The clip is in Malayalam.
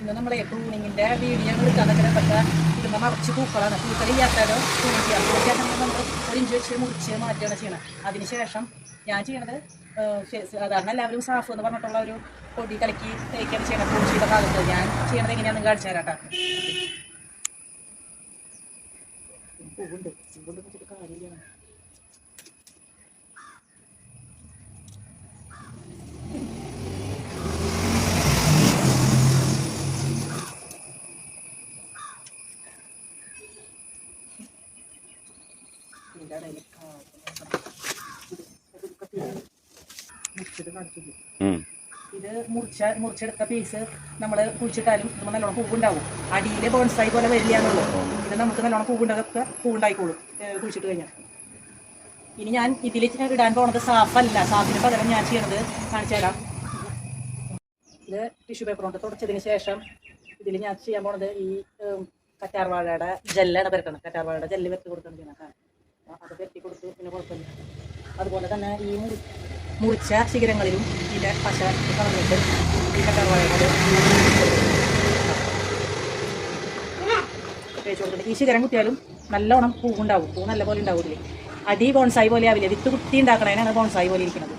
ഇന്ന് നമ്മളെ പ്രൂണിങ്ങിന്റെ വീഡിയോ എടുക്കാൻ തന്നെ പക്ഷേ ഇടുമ്പോൾ മറച്ച് പൂക്കളാണ്. പൂക്കൾ ചെയ്യാം പ്രൂൺ നമ്മൾ ഒരു ഇഞ്ച് വെച്ച് മുറിച്ച് മാറ്റുകയാണ് ചെയ്യണം. അതിനുശേഷം ഞാൻ ചെയ്യണത് സാധാരണ എല്ലാവരും സാഫ് എന്ന് പറഞ്ഞിട്ടുള്ള ഒരു പൊടി കലക്കി തേക്കാൻ ചെയ്യണം. പൂച്ചയുടെ ഭാഗത്ത് ഞാൻ ചെയ്യണത് എങ്ങനെയാണെന്ന് കാണിച്ചു തരാം കേട്ടോ കാര്യമില്ല ഇതിന്റെ ഇടയിൽ മുറിച്ചിട്ട് കാണിച്ചു ഉം. ഇത് മുറിച്ച മുറിച്ചെടുത്ത പീസ് നമ്മൾ കുഴിച്ചിട്ടാലും നമ്മൾ നല്ലോണം പൂവുണ്ടാവും. ബോൺസ് ബോൺസായി പോലെ വരില്ലാന്നുള്ളൂ ഇത് നമുക്ക് നല്ലോണം പൂവുണ്ടതൊക്കെ പൂവുണ്ടായിക്കോളും കുഴിച്ചിട്ട് കഴിഞ്ഞാൽ. ഇനി ഞാൻ ഇതിൽ ഇടാൻ പോണത് സാഫല്ല. സാഫിന് പകരം ഞാൻ ചെയ്യണത് കാണിച്ചു തരാം. ഇത് ടിഷ്യൂ പേപ്പർ കൊണ്ട് തുടച്ചതിന് ശേഷം ഇതിൽ ഞാൻ ചെയ്യാൻ പോണത് ഈ കറ്റാർവാഴയുടെ ജെല്ലാണ് പരട്ടണം കറ്റാർവാഴയുടെ ജെല്ല് വെച്ച് കൊടുക്കണം ചെയ്യണം കേട്ടോ. പിന്നെ കുഴപ്പമില്ല. അതുപോലെ തന്നെ ഈ മുറി മുറിച്ച ശിഖരങ്ങളിലും ഇതിന്റെ പശ കളഞ്ഞിട്ട് ഈ തേച്ച് കൊടുത്തിട്ട് ഈ ശിഖരം കുത്തിയാലും നല്ലോണം പൂവുണ്ടാവും. പൂ നല്ല പോലെ ഉണ്ടാവില്ലേ? അടി ബോൺസായി പോലെ ആവില്ല? വിത്ത് കുത്തി ഉണ്ടാക്കണേനാണ് ബോൺസായി പോലെ ഇരിക്കുന്നത്